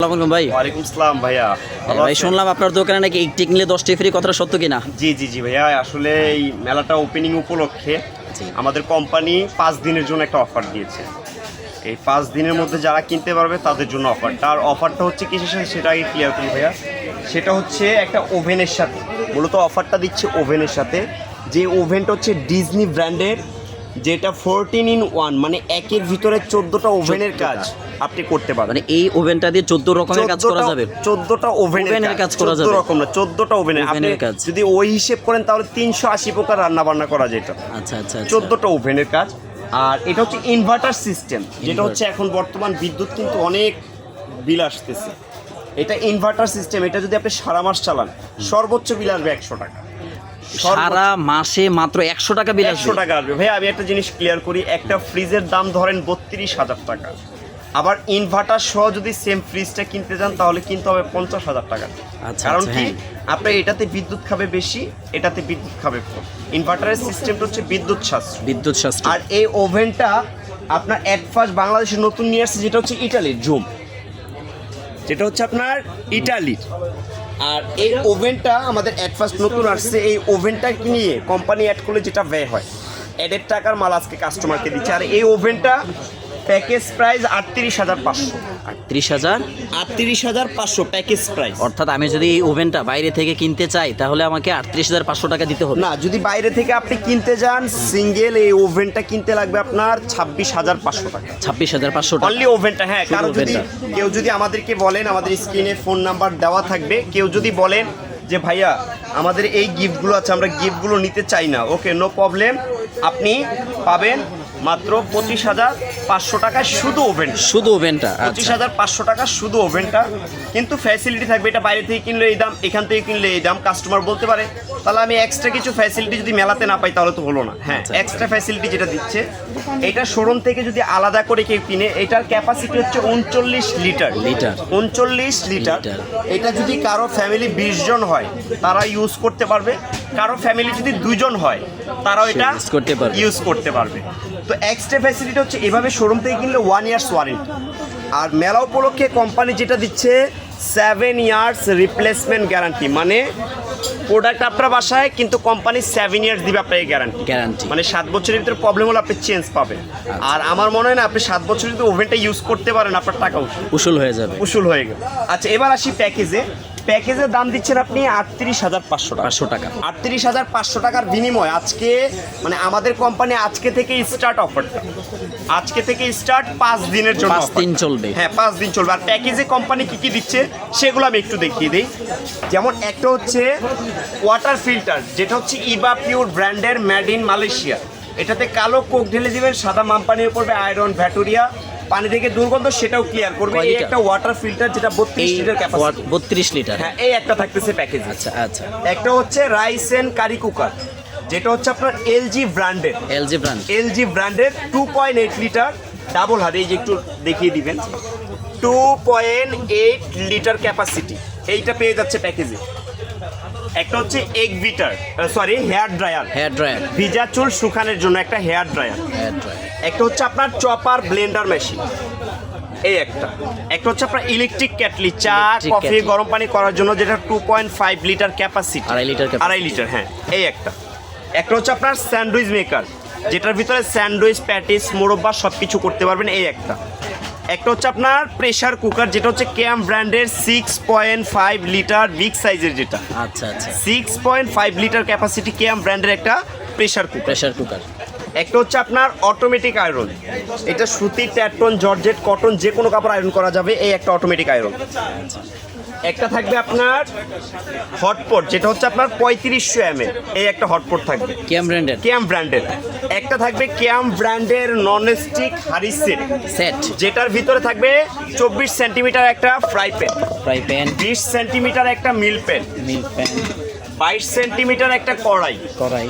ভাই। ওয়ালাইকুম ভাইয়া। ভাই শুনলাম আপনার দোকানে নাকি একটি কিনলে দশটি ফ্রি কথাটা সত্য কিনা? জি জি জি ভাইয়া আসলে এই মেলাটা ওপেনিং উপলক্ষে আমাদের কোম্পানি পাঁচ দিনের জন্য একটা অফার দিয়েছে। এই পাঁচ দিনের মধ্যে যারা কিনতে পারবে তাদের জন্য অফারটা আর অফারটা হচ্ছে কিসের সাথে সেটা আগে ক্লিয়ার করি ভাইয়া। সেটা হচ্ছে একটা ওভেনের সাথে। মূলত অফারটা দিচ্ছে ওভেনের সাথে। যে ওভেনটা হচ্ছে ডিজনি ব্র্যান্ডের যেটা ফোরটিন ইন ওয়ান মানে একের ভিতরে চোদ্দোটা ওভেনের কাজ আপনি করতে পারবেন। মানে এই ওভেনটা দিয়ে চোদ্দ রকমের কাজ করা যাবে? চোদ্দটা ওভেনের কাজ করা যাবে। রকম না চোদ্দটা ওভেনের। আপনি ওভেনের কাজ। যদি ওই হিসেব করেন তাহলে তিনশো আশি প্রকার রান্না বান্না করা যেটা আচ্ছা আচ্ছা আচ্ছা। চোদ্দটা ওভেনের কাজ। আর এটা হচ্ছে ইনভার্টার সিস্টেম যেটা হচ্ছে এখন বর্তমান বিদ্যুৎ কিন্তু অনেক বিল আসতেছে। এটা ইনভার্টার সিস্টেম এটা যদি আপনি সারা মাস চালান সর্বোচ্চ বিল আসবে একশো টাকা। সারা মাসে মাত্র একশো টাকা বিল একশো টাকা আসবে। ভাই আমি একটা জিনিস ক্লিয়ার করি একটা ফ্রিজের দাম ধরেন বত্রিশ হাজার টাকা। আবার ইনভার্টার সহ যদি সেম ফ্রিজটা কিনতে যান তাহলে কিনতে হবে পঞ্চাশ হাজার টাকা। আচ্ছা, কারণ আচ্ছা, কি? হ্যাঁ। আপনার এটাতে বিদ্যুৎ খাবে বেশি এটাতে বিদ্যুৎ খাবে কম। ইনভার্টারের সিস্টেমটা হচ্ছে বিদ্যুৎ সাশ্রয় বিদ্যুৎ শাস্ত্র। আর এই ওভেনটা আপনার অ্যাট ফার্স্ট বাংলাদেশে নতুন নিয়ে আসছে যেটা হচ্ছে ইটালির জুম যেটা হচ্ছে আপনার ইটালির আর এই ওভেনটা আমাদের অ্যাট ফার্স্ট নতুন আসছে, এই ওভেনটা নিয়ে কোম্পানি অ্যাড করলে যেটা ব্যয় হয়। অ্যাডের টাকার মাল আজকে কাস্টমারকে দিচ্ছে। আর এই ওভেনটা প্যাকেজ প্রাইস আটত্রিশ হাজার পাঁচশো। ত্রিশ হাজার। আটত্রিশ হাজার পাঁচশো প্যাকেজ প্রাইস অর্থাৎ আমি যদি এই ওভেনটা বাইরে থেকে কিনতে চাই তাহলে আমাকে আটত্রিশ হাজার পাঁচশো টাকা দিতে হবে। না যদি বাইরে থেকে আপনি কিনতে যান সিঙ্গেল এই ওভেনটা কিনতে লাগবে আপনার ছাব্বিশ হাজার পাঁচশো টাকা। ছাব্বিশ হাজার পাঁচশো অনলি ওভেনটা হ্যাঁ শুধু কারও যদি। কেউ যদি আমাদেরকে বলেন আমাদের স্ক্রিনে ফোন নাম্বার দেওয়া থাকবে কেউ যদি বলেন যে ভাইয়া আমাদের এই গিফটগুলো আছে আমরা গিফটগুলো নিতে চাই না। ওকে নো প্রবলেম আপনি পাবেন মাত্র পঁচিশ হাজার পাঁচশো টাকায় শুধু ওভেন শুধু ওভেনটা পঁচিশ আচ্ছা হাজার পাঁচশো টাকা শুধু ওভেনটা। কিন্তু ফ্যাসিলিটি থাকবে এটা বাইরে থেকে কিনলে এই দাম এখান থেকে কিনলে এই দাম কাস্টমার বলতে পারে। তাহলে আমি এক্সট্রা কিছু ফ্যাসিলিটি যদি মেলাতে না পাই তাহলে তো হলো না। হ্যাঁ আচ্ছা। এক্সট্রা ফ্যাসিলিটি যেটা দিচ্ছে এটা শোরুম থেকে যদি আলাদা করে কেউ কিনে এটার ক্যাপাসিটি হচ্ছে উনচল্লিশ লিটার লিটার। উনচল্লিশ লিটার। এটা যদি কারও ফ্যামিলি বিশ জন হয় তারা ইউজ করতে পারবে। কারও ফ্যামিলি যদি দুজন হয় তারাও এটা করতে পারবে। ইউজ করতে পারবে। তো এক্সট্রা ফ্যাসিলিটি হচ্ছে এভাবে শোরুম থেকে কিনলে ওয়ান ইয়ার্স ওয়ারেন্টি আর মেলা উপলক্ষে কোম্পানি যেটা দিচ্ছে সেভেন ইয়ার্স রিপ্লেসমেন্ট গ্যারান্টি মানে প্রোডাক্ট আপনার বাসায় কিন্তু কোম্পানি সেভেন ইয়ার্স দিবে আপনাকে গ্যারান্টি গ্যারান্টি মানে সাত বছরের ভিতরে প্রবলেম হলে আপনি চেঞ্জ পাবেন। আর আমার মনে হয় না আপনি সাত বছর যদি ওভেনটা ইউজ করতে পারেন আপনার টাকা উসুল। উসুল হয়ে যাবে। উসুল হয়ে গেল। আচ্ছা এবার আসি প্যাকেজে প্যাকেজের দাম দিচ্ছেন আপনি আটত্রিশ হাজার পাঁচশো টাকা। পাঁচশো টাকা। আটত্রিশ হাজার পাঁচশো টাকার বিনিময় আজকে মানে আমাদের কোম্পানি আজকে থেকে স্টার্ট অফারটা আজকে থেকে স্টার্ট পাঁচ দিনের জন্য পাঁচ দিন চলবে। হ্যাঁ পাঁচ দিন চলবে। আর প্যাকেজে কোম্পানি কি কি দিচ্ছে সেগুলো আমি একটু দেখিয়ে দিই। যেমন একটা হচ্ছে ওয়াটার ফিল্টার যেটা হচ্ছে ইবা পিওর ব্র্যান্ডের মেড ইন মালয়েশিয়া এটাতে কালো কোক ঢেলে দিবেন সাদা মামপানির পড়বে আয়রন ভ্যাটোরিয়া পানি থেকে দুর্গন্ধ সেটাও ক্লিয়ার করবে। এই একটা ওয়াটার ফিল্টার যেটা বত্রিশ এই লিটার ক্যাপাসিটি বত্রিশ লিটার হ্যাঁ এই একটা থাকতেছে প্যাকেজ আচ্ছা আচ্ছা। একটা হচ্ছে রাইস এন্ড কারি কুকার যেটা হচ্ছে আপনার এলজি ব্র্যান্ডের এলজি ব্র্যান্ড এলজি ব্র্যান্ডের two point eight litre double হার এই যে একটু দেখিয়ে দিবেন। Two point eight litre capacity এইটা পেয়ে যাচ্ছে প্যাকেজে একটা হচ্ছে egg beater sorry hair dryer hair dryer ভিজা চুল শুকানোর জন্য একটা হেয়ার ড্রায়ার হেয়ার ড্রায়ার একটা হচ্ছে আপনার চপার ব্লেন্ডার মেশিন এই একটা। একটা হচ্ছে আপনার ইলেকট্রিক ক্যাটলি চা কফি গরম পানি করার জন্য যেটা two point five litre capacity আড়াই লিটার। আড়াই লিটার হ্যাঁ। এই একটা। একটা হচ্ছে আপনার স্যান্ডউইচ মেকার যেটার ভিতরে স্যান্ডউইচ প্যাটিস মোরব্বা সব কিছু করতে পারবেন এই একটা। একটা হচ্ছে আপনার প্রেশার কুকার যেটা হচ্ছে ক্যাম ব্র্যান্ডের six point five litre big সাইজের যেটা। আচ্ছা আচ্ছা। Six point five litre capacity Kiam ব্র্যান্ডের একটা প্রেশার কুকার প্রেশার কুকার একটা হচ্ছে আপনার অটোমেটিক আয়রন এটা সুতি ট্যাটন জর্জেট কটন যে কোনো কাপড় আয়রন করা যাবে এই একটা অটোমেটিক আয়রন একটা থাকবে আপনার হটপট যেটা হচ্ছে আপনার পঁয়ত্রিশশো এম এই একটা হটপট থাকবে। কেম ব্র্যান্ডের ক্যাম ব্র্যান্ডের একটা থাকবে ক্যাম ব্র্যান্ডের নন স্টিক হারি সেট সেট যেটার ভিতরে থাকবে চব্বিশ সেন্টিমিটার একটা ফ্রাই প্যান ফ্রাই প্যান বিশ সেন্টিমিটার একটা মিল প্যান মিল প্যান বাইশ সেন্টিমিটার একটা কড়াই। কড়াই।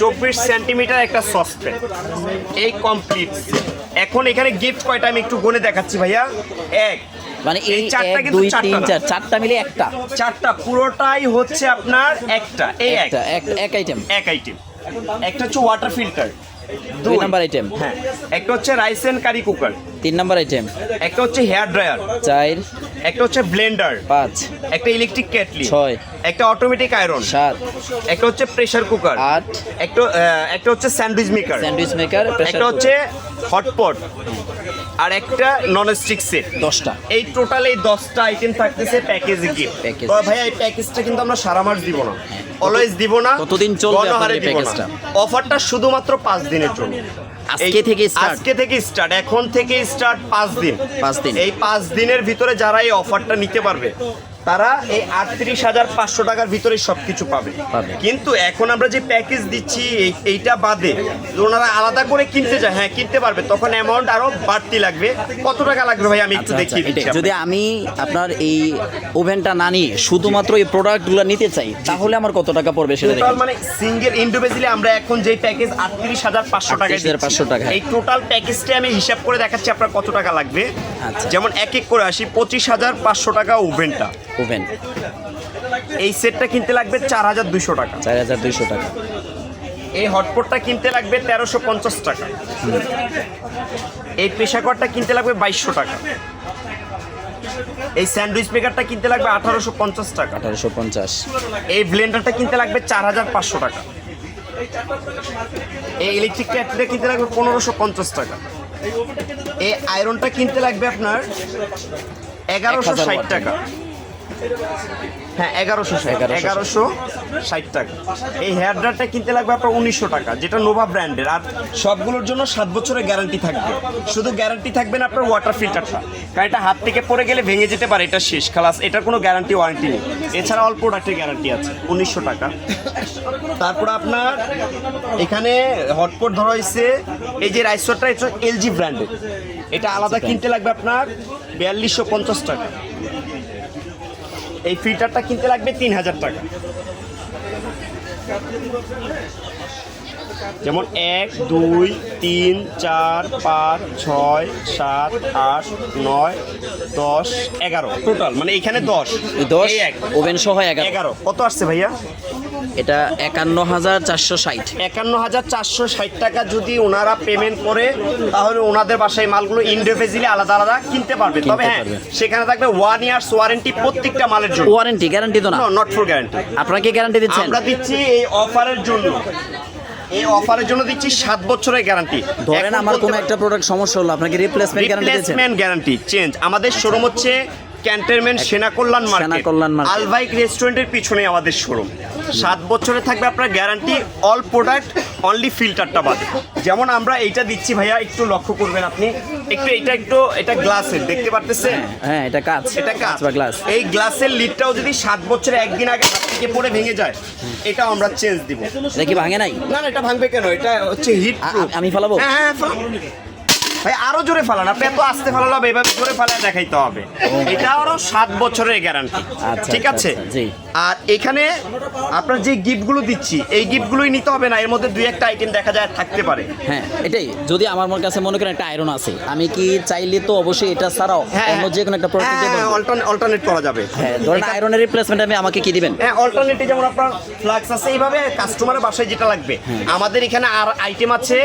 চব্বিশ সেন্টিমিটার একটা সসপ্যান এই কমপ্লিট এখন এখানে গিফট কয়টা আমি একটু গুনে দেখাচ্ছি ভাইয়া? এক মানে এই চারটা কিন্তু দুই তিন চার চারটা মিলে একটা। চারটা পুরোটাই হচ্ছে আপনার একটা এই এক একটা এক। এক আইটেম এক আইটেম একটা হচ্ছে ওয়াটার ফিল্টার দুই। নাম্বার আইটেম হ্যাঁ একটা হচ্ছে রাইস এন্ড কারি কুকার তিন নাম্বার আইটেম একটা হচ্ছে হেয়ার ড্রায়ার চার একটা হচ্ছে ব্লেন্ডার পাঁচ একটা ইলেকট্রিক কেটলি ছয় একটা অটোমেটিক আয়রন সাত একটা হচ্ছে প্রেসার কুকার আট একটা একটা হচ্ছে স্যান্ডউইচ মেকার স্যান্ডউইচ মেকার একটা হচ্ছে হটপট আর একটা নন স্টিক সেট দশটা। এই টোটাল এই দশটা আইটেম থাকতেছে প্যাকেজে গিয়ে ভাই তবে এই প্যাকেজটা কিন্তু আমরা সারা মাস দিব না। অলওয়েজ দিব না কতদিন চলবে প্যাকেজটা? অফারটা শুধুমাত্র পাঁচ দিনের জন্য। আজকে থেকে স্টার্ট আজকে থেকে স্টার্ট এখন থেকে স্টার্ট পাঁচ দিন। পাঁচ দিন। এই পাঁচ দিনের ভিতরে যারা এই অফারটা নিতে পারবে তারা এই আটত্রিশ হাজার পাঁচশো টাকার ভিতরে সব কিছু পাবে। কিন্তু এখন আমরা যে প্যাকেজ দিচ্ছি এইটা বাদে ওনারা আলাদা করে কিনতে যায় হ্যাঁ কিনতে পারবে। তখন অ্যামাউন্ট আরও বাড়তি লাগবে। কত টাকা লাগবে ভাই? আমি একটু আচ্ছা, দেখিয়ে আচ্ছা। যদি আমি আপনার এই ওভেনটা না নিয়ে শুধুমাত্র এই প্রোডাক্টগুলো নিতে চাই তাহলে আমার কত টাকা পড়বে সেটা মানে সিঙ্গেল ইন্ডিভিজুয়ালি আমরা এখন যে প্যাকেজ আটত্রিশ হাজার পাঁচশো টাকা পাঁচশো টাকা। এই টোটাল প্যাকেজটা আমি হিসাব করে দেখাচ্ছি আপনার কত টাকা লাগবে। আচ্ছা। যেমন এক এক করে আসি পঁচিশ হাজার পাঁচশো টাকা ওভেনটা। ওভেন। এই সেটটা কিনতে লাগবে চার হাজার দুশো টাকা। চার হাজার দুইশো টাকা। এই হটপটটা কিনতে লাগবে তেরোশো পঞ্চাশ টাকা। এই পেশাকরটা কিনতে লাগবে বাইশশো টাকা। এই স্যান্ডউইচ মেকারটা কিনতে লাগবে আঠারোশো পঞ্চাশ টাকা। আঠারোশো পঞ্চাশ। এই ব্লেন্ডারটা কিনতে লাগবে চার হাজার পাঁচশো টাকা। এই ইলেকট্রিক ক্যাটলিটা কিনতে লাগবে পনেরোশো পঞ্চাশ টাকা। এই আয়রনটা কিনতে লাগবে আপনার এগারোশো ষাট টাকা। হ্যাঁ এগারোশো ষাট। 1160 এগারোশো ষাট টাকা। এই হেয়ার ড্রায়ারটা কিনতে লাগবে আপনার উনিশশো টাকা যেটা নোভা ব্র্যান্ডের আর সবগুলোর জন্য সাত বছরের গ্যারান্টি থাকবে। শুধু গ্যারান্টি থাকবে না আপনার ওয়াটার ফিল্টারটা কারণ এটা হাত থেকে পড়ে গেলে ভেঙে যেতে পারে এটা শেষ। খালাস এটার কোনো গ্যারান্টি ওয়ারেন্টি নেই। এছাড়া অল প্রোডাক্টের গ্যারান্টি আছে উনিশশো টাকা। তারপর আপনার এখানে হটপট ধরা হয়েছে এই যে রাইসরটা এটা এলজি ব্র্যান্ডের এটা আলাদা কিনতে লাগবে আপনার বিয়াল্লিশশো পঞ্চাশ টাকা। এই ফিল্টারটা কিনতে লাগবে তিন হাজার টাকা। যেমন এক দুই তিন চার পাঁচ ছয় সাত আট নয় দশ এগারো। টোটাল মানে এখানে দশ। দশ এক। ওভেন সহ এগারো। এগারো। কত আসছে ভাইয়া? এটা একান্ন হাজার চারশো ষাট। একান্ন হাজার চারশো ষাট টাকা যদি ওনারা পেমেন্ট করে তাহলে ওনাদের বাসায় মালগুলো ইন্ডিভিজুয়ালি আলাদা আলাদা কিনতে পারবে। তবে হ্যাঁ সেখানে থাকবে ওয়ান ইয়ার্স ওয়ারেন্টি প্রত্যেকটা মালের জন্য। ওয়ারেন্টি গ্যারান্টি তো না? নট ফর গ্যারান্টি আপনারা কি গ্যারান্টি দিচ্ছেন? আমরা দিচ্ছি এই অফারের জন্য। এই অফারের জন্য দিচ্ছি সাত বছরের গ্যারান্টি ধরেন আমার কোনো একটা প্রোডাক্ট সমস্যা হলো আপনাকে replacement guarantee replacement guarantee change আমাদের শোরুম হচ্ছে cantonment Sena Kalyan market. Al Baik রেস্টুরেন্টের পিছনে আমাদের শোরুম সাত বছরে থাকবে আপনার গ্যারান্টি অল প্রোডাক্ট অনলি ফিল্টারটা বাদে। যেমন আমরা এইটা দিচ্ছি ভাইয়া একটু লক্ষ্য করবেন আপনি। একটু এটা একটু এটা গ্লাসের দেখতে পারতেছেন? হ্যাঁ এটা কাজ এটা কাজ বা গ্লাস এই গ্লাসের লিডটাও যদি সাত বছরে একদিন আগে থেকে পড়ে ভেঙে যায় এটাও আমরা চেঞ্জ দিব। এটা কি ভাঙে নাই? না না এটা ভাঙবে কেন? এটা হচ্ছে হিট আমি ফালাবো? হ্যাঁ হ্যাঁ ভাই আরও জোরে ফালান আপনি এত আস্তে ফালালো হবে এভাবে জোরে ফালায় দেখাইতে হবে। এটা আরও সাত বছরের গ্যারান্টি আচ্ছা, ঠিক আচ্ছা, আছে? জি। আর এখানে আপনার যে গিফটগুলো দিচ্ছি এই গিফটগুলোই নিতে হবে না এর মধ্যে দুই একটা আইটেম দেখা যায় থাকতে পারে। হ্যাঁ এটাই। যদি আমার মনে কাছে মনে করেন একটা আয়রন আছে আমি কি চাইলে তো অবশ্যই এটা ছাড়াও হ্যাঁ অন্য যে কোনো একটা প্রোডাক্ট পারব অল্টারনেট করা যাবে। হ্যাঁ ধরেন আয়রনের রিপ্লেসমেন্ট আমি আমাকে কি দিবেন? হ্যাঁ অল্টারনেটে যেমন আপনার ফ্লাক্স আছে এইভাবে কাস্টমারের বাসায় যেটা লাগবে। হ্যাঁ। আমাদের এখানে আর আইটেম আছে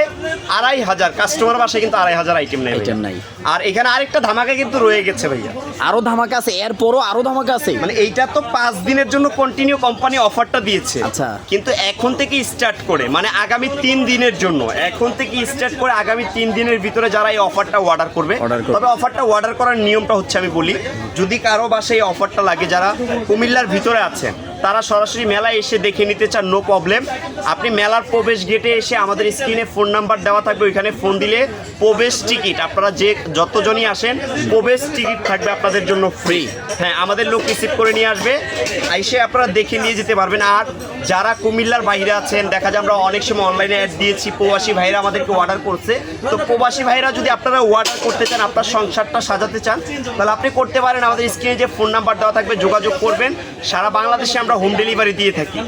আড়াই হাজার। কাস্টমার বাসায় কিন্তু আড়াই হাজার আইটেম নেই ভাইয়া। নাই। আর এখানে আরেকটা ধামাকা কিন্তু রয়ে গেছে ভাইয়া। আরও ধামাকা আছে এরপরও আরও ধামাকা আছে। মানে এইটা তো পাঁচ দিনের জন্য কন্টিনিউ কোম্পানি অফারটা দিয়েছে আচ্ছা। কিন্তু এখন থেকে স্টার্ট করে মানে আগামী তিন দিনের জন্য এখন থেকে স্টার্ট করে আগামী তিন দিনের ভিতরে যারা এই অফারটা অর্ডার করবে করবে। তবে অফারটা অর্ডার করার নিয়মটা হচ্ছে আমি বলি যদি কারও বাসে এই অফারটা লাগে যারা কুমিল্লার ভিতরে আছেন তারা সরাসরি মেলায় এসে দেখে নিতে চান নো প্রবলেম আপনি মেলার প্রবেশ গেটে এসে আমাদের স্ক্রিনে ফোন নাম্বার দেওয়া থাকবে, ওইখানে ফোন দিলে প্রবেশ টিকিট আপনারা যে যতজনই আসেন, প্রবেশ টিকিট থাকবে আপনাদের জন্য ফ্রি হ্যাঁ আমাদের লোক রিসিভ করে নিয়ে আসবে। এসে আপনারা দেখে নিয়ে যেতে পারবেন। আর যারা কুমিল্লার বাইরে আছেন, দেখা যায় আমরা অনেক সময় অনলাইনে অ্যাড দিয়েছি, প্রবাসী ভাইরা আমাদেরকে অর্ডার করছে। তো প্রবাসী ভাইরা যদি আপনারা অর্ডার করতে চান, আপনার সংসারটা সাজাতে চান, তাহলে আপনি করতে পারেন। আমাদের স্ক্রিনে যে ফোন নাম্বার দেওয়া থাকবে, যোগাযোগ করবেন। সারা বাংলাদেশে আমরা হোম ডেলিভারি দিয়ে থাকি।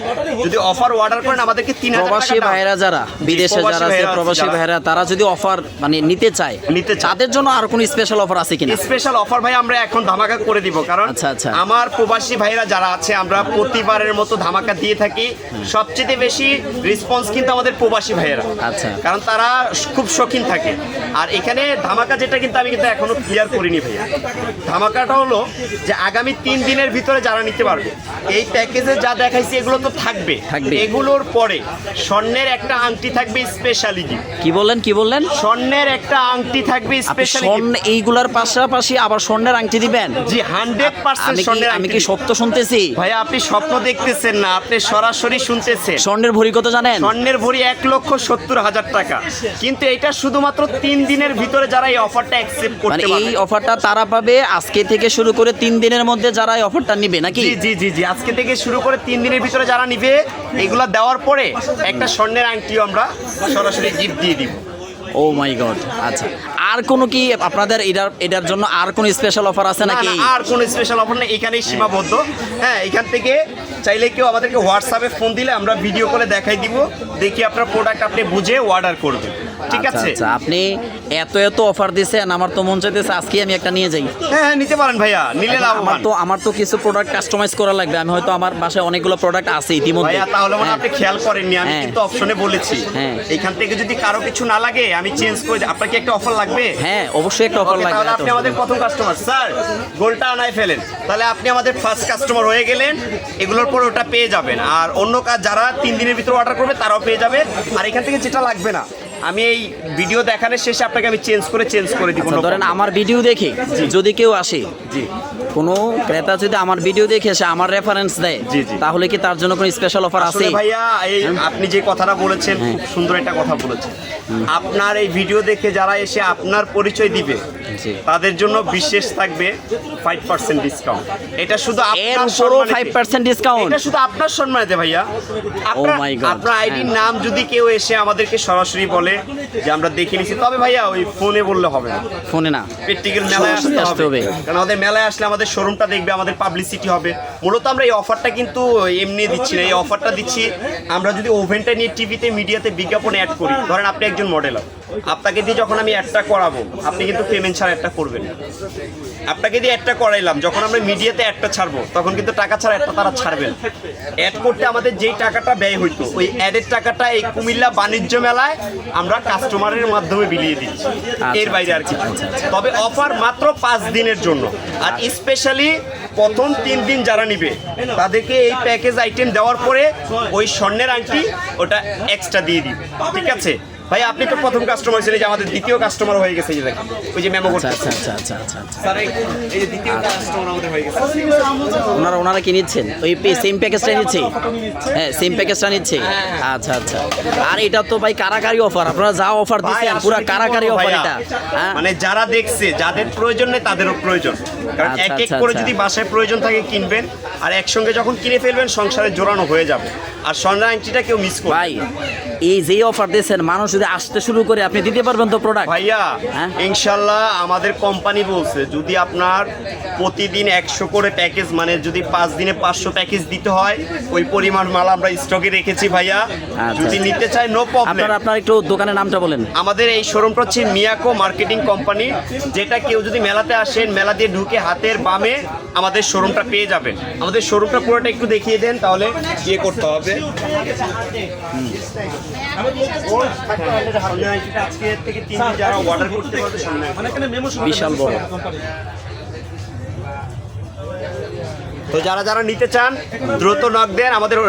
যদি অফার অর্ডার করেন আমাদেরকে তিন হাজার প্রবাসী ভাইরা যারা বিদেশে যারা আছে প্রবাসী ভাইরা তারা যদি অফার মানে নিতে চায় নিতে চায়। তাদের জন্য আর কোনো স্পেশাল অফার আছে কিনা? স্পেশাল অফার ভাই আমরা এখন ধামাকা করে দিব। কারণ আচ্ছা, আচ্ছা। আমার প্রবাসী ভাইরা যারা আছে আমরা প্রতিবারের মতো ধামাকা দিয়ে থাকি। সবচেয়ে বেশি রেসপন্স কিন্তু আমাদের প্রবাসী ভাইয়েরা। আচ্ছা। কারণ তারা খুব শৌখিন থাকে। আর এখানে ধামাকা যেটা কিন্তু আমি কিন্তু এখনও ক্লিয়ার করিনি ভাইয়া। ধামাকাটা হলো যে আগামী তিন দিনের ভিতরে যারা নিতে পারবে এই প্যাকেজে যা দেখাইছি এগুলো তো থাকবে। থাকবে। এগুলোর পরে স্বর্ণের একটা আংটি থাকবে স্পেশালি কি বললেন কি বললেন? স্বর্ণের একটা আংটি থাকবে স্পেশালি স্বর্ণ এইগুলার পাশাপাশি আবার স্বর্ণের আংটি দিবেন? জি হান্ড্রেড পার্সেন্ট আমি কি স্বর্ণের আমি কি সত্য শুনতেছি? ভাইয়া আপনি স্বপ্ন দেখতেছেন না আপনি সরাসরি শুনতেছেন। স্বর্ণের ভরি কত জানেন? স্বর্ণের ভরি এক লক্ষ সত্তর হাজার টাকা। কিন্তু এটা শুধুমাত্র তিন দিনের ভিতরে যারা এই অফারটা অ্যাকসেপ্ট মানে করতে এই অফারটা তারা পাবে আজকে থেকে শুরু করে তিন দিনের মধ্যে যারা এই অফারটা নিবে নাকি? জি জি জি জি আজকে থেকে শুরু করে তিন দিনের ভিতরে যারা নিবে এগুলা দেওয়ার পরে একটা স্বর্ণের আংটিও আমরা সরাসরি গিফট দিয়ে দিব। ও মাই গড আচ্ছা। আর কোনো কি আপনাদের এটার এটার জন্য আর কোনো স্পেশাল অফার আছে নাকি? আর কোনো স্পেশাল অফার নেই এখানেই সীমাবদ্ধ। হ্যাঁ এখান থেকে চাইলে কেউ আমাদেরকে হোয়াটসঅ্যাপে ফোন দিলে আমরা ভিডিও করে দেখাই দিব দেখি আপনার প্রোডাক্ট আপনি বুঝে অর্ডার করবেন ঠিক আচ্ছা, আছে। আচ্ছা আপনি এত এত অফার দিয়েছেন আমার তো মন চাইতেছে আজকে আমি একটা নিয়ে যাই। হ্যাঁ হ্যাঁ নিতে পারেন ভাইয়া নিলে এখন আমার লাভবান তো আমার তো কিছু প্রোডাক্ট কাস্টমাইজ করা লাগবে আমি হয়তো আমার বাসায় অনেকগুলো প্রোডাক্ট আছে ইতিমধ্যে। ভাইয়া তাহলে মনে। আপনি খেয়াল করেননি আমি হ্যাঁ। কিন্তু অপশনে বলেছি। হ্যাঁ। এখান থেকে যদি কারও কিছু না লাগে আমি চেঞ্জ করে দিই। আপনার কি একটা অফার লাগবে? হ্যাঁ অবশ্যই একটা অফার Okay, লাগবে তাহলে আপনি আমাদের প্রথম কাস্টমার স্যার গোলটা আনাই ফেলেন। তাহলে আপনি আমাদের ফার্স্ট কাস্টমার হয়ে গেলেন এগুলোর পর ওটা পেয়ে যাবেন। আর অন্য কাজ যারা তিন দিনের ভিতরে অর্ডার করবে তারাও পেয়ে যাবে। আর এখান থেকে যেটা লাগবে না আমি এই ভিডিও দেখানোর শেষে আপনাকে আমি চেঞ্জ করে চেঞ্জ করে দিব আচ্ছা, ধরেন আমার ভিডিও দেখে যদি কেউ আসে জি কোনো ক্রেতা যদি আমার ভিডিও দেখে এসে আমার রেফারেন্স দেয় জি, জি। তাহলে কি তার জন্য কোনো স্পেশাল অফার আছে ভাইয়া এই আপনি যে কথাটা বলেছেন হ্যাঁ। খুব সুন্দর একটা কথা বলেছেন আপনার এই ভিডিও দেখে যারা এসে আপনার পরিচয় দিবে। তাদের জন্য বিশেষ থাকবে ফাইভ পার্সেন্ট ডিসকাউন্ট এটা শুধু এর আপনার উপরও। ফাইভ পার্সেন্ট ডিসকাউন্ট এটা শুধু আপনার সম্মানিতে ভাইয়া। আপনার Oh আইডির হ্যাঁ। নাম যদি কেউ এসে আমাদেরকে সরাসরি বলে যে আমরা দেখে নিছি তবে ভাইয়া ওই ফোনে বললে হবে না। ফোনে না। প্র্যাকটিক্যাল মেলায় আসতে হবে। কারণ আমাদের মেলায় আসলে আমাদের শোরুমটা দেখবে আমাদের পাবলিসিটি হবে। মূলত আমরা এই অফারটা কিন্তু এমনি দিচ্ছি না। এই অফারটা দিচ্ছি আমরা যদি ওভেনটা নিয়ে টিভিতে মিডিয়াতে বিজ্ঞাপন অ্যাড করি। ধরেন আপনি একজন মডেল আপনাকে দিয়ে যখন আমি অ্যাডটা করাবো আপনি কিন্তু পেমেন্ট ছাড়া অ্যাডটা করবেন আপনাকে দিয়ে অ্যাডটা করাইলাম যখন আমরা মিডিয়াতে অ্যাডটা ছাড়বো তখন কিন্তু টাকা ছাড়া অ্যাডটা তারা ছাড়বেন অ্যাড করতে আমাদের যেই টাকাটা ব্যয় হইতো ওই অ্যাডের টাকাটা এই কুমিল্লা বাণিজ্য মেলায় আমরা কাস্টমারের মাধ্যমে বিলিয়ে দিচ্ছি। এর বাইরে আর কিছু না। তবে অফার মাত্র পাঁচ দিনের জন্য। আর স্পেশালি প্রথম তিন দিন যারা নিবে তাদেরকে এই প্যাকেজ আইটেম দেওয়ার পরে ওই স্বর্ণের আংটি ওটা এক্সট্রা দিয়ে দিবে। ঠিক আছে? ভাই আপনি তো প্রথম কাস্টমার ছিলেন যে আমাদের দ্বিতীয় কাস্টমার হয়ে গেছে যে দেখেন। ওই যে মেমো আচ্ছা করতে আচ্ছা আচ্ছা আচ্ছা আচ্ছা। স্যার এই যে দ্বিতীয় কাস্টমার আমাদের হয়ে গেছে। ওনারা ওনারা কি নিচ্ছেন? ওই সেম প্যাকেজটা নিচ্ছে? হ্যাঁ সেম প্যাকেজটা নিচ্ছে? আচ্ছা আচ্ছা। আর এটা তো ভাই কারাকারি অফার আপনারা যা অফার দিচ্ছেন পুরো কারাকারি অফার এটা। হ্যাঁ? মানে যারা দেখছে যাদের প্রয়োজন নেই তাদেরও প্রয়োজন। কারণ আচ্ছা, এক এক আচ্ছা, করে আচ্ছা। যদি বাসায় প্রয়োজন থাকে কিনবেন আর একসঙ্গে যখন কিনে ফেলবেন সংসারে জোরানো হয়ে যাবে। আর স্বর্ণের আংটিটা কেউ মিস করবে ভাই এই যে অফার দিয়েছেন মানুষ যদি আসতে শুরু করে আপনি দিতে পারবেন তো প্রোডাক্ট ভাইয়া হ্যাঁ? ইনশাল্লাহ আমাদের কোম্পানি বলছে যদি আপনার প্রতিদিন একশো করে প্যাকেজ মানে যদি পাঁচ দিনে পাঁচশো প্যাকেজ দিতে হয় ওই পরিমাণ মাল আমরা স্টকে রেখেছি ভাইয়া। আচ্ছা। যদি নিতে চাই নো প্রবলেম আপনারা আপনার একটু দোকানের নামটা বলেন। আমাদের এই শোরুমটা হচ্ছে মিয়াকো মার্কেটিং কোম্পানি যেটা কেউ যদি মেলাতে আসেন মেলা দিয়ে ঢুকে হাতের বামে আমাদের শোরুমটা পেয়ে যাবেন। আমাদের শোরুমটা পুরোটা একটু দেখিয়ে দেন তাহলে ইয়ে করতে হবে। আজকে থেকে তিন দিন যারা অর্ডার করতে পারবে সামনে বিশাল বড়। তো যারা যারা নিতে চান দ্রুত নক দেন। আমাদের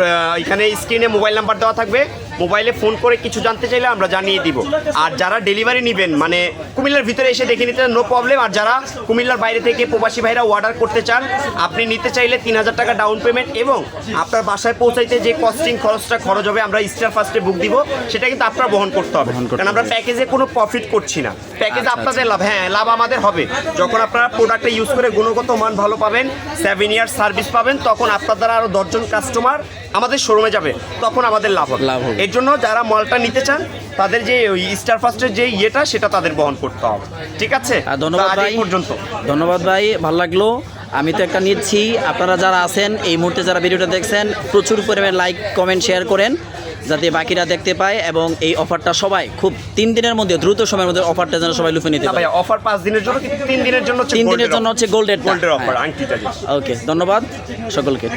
এখানে স্ক্রিনে মোবাইল নাম্বার দেওয়া থাকবে। মোবাইলে ফোন করে কিছু জানতে চাইলে আমরা জানিয়ে দিব। আর যারা ডেলিভারি নেবেন মানে কুমিল্লার ভিতরে এসে দেখে নিতে নো প্রবলেম আর যারা কুমিল্লার বাইরে থেকে প্রবাসী ভাইরা অর্ডার করতে চান আপনি নিতে চাইলে তিন হাজার টাকা ডাউন পেমেন্ট এবং আপনার বাসায় পৌঁছাইতে যে কস্টিং খরচটা খরচ হবে আমরা স্টার ফার্স্টে বুক দিব। সেটা কিন্তু আপনার বহন করতে হবে। কারণ আমরা প্যাকেজে কোনো প্রফিট করছি না। প্যাকেজ আচ্ছা, আপনাদের লাভ হ্যাঁ লাভ আমাদের হবে। যখন আপনারা প্রোডাক্টটা ইউজ করে গুণগত মান ভালো পাবেন সেভেন ইয়ার সার্ভিস পাবেন তখন আপনার দ্বারা আরও দশজন কাস্টমার আমাদের শোরুমে যাবে তখন আমাদের লাভ হবে। লাভ হবে। এর জন্য যারা মালটা নিতে চান তাদের যে ওই স্টার ফার্স্টের যে ইয়েটা সেটা তাদের বহন করতে হবে। ঠিক আছে? ধন্যবাদ ভাই। পর্যন্ত। ধন্যবাদ ভাই ভালো লাগল। আমি তো একটা নিচ্ছি। আপনারা যারা আছেন এই মুহূর্তে যারা ভিডিওটা দেখছেন প্রচুর পরিমাণে লাইক কমেন্ট শেয়ার করেন যাতে বাকিরা দেখতে পায় এবং এই অফারটা সবাই খুব তিন দিনের মধ্যে দ্রুত সময়ের মধ্যে অফারটা যেন সবাই লুফে নিতে পারে। অফার পাঁচ দিনের জন্য তিন দিনের জন্য তিন দিনের জন্য হচ্ছে গোল্ডের গোল্ডের অফার আংটিটা ওকে ধন্যবাদ সকলকে।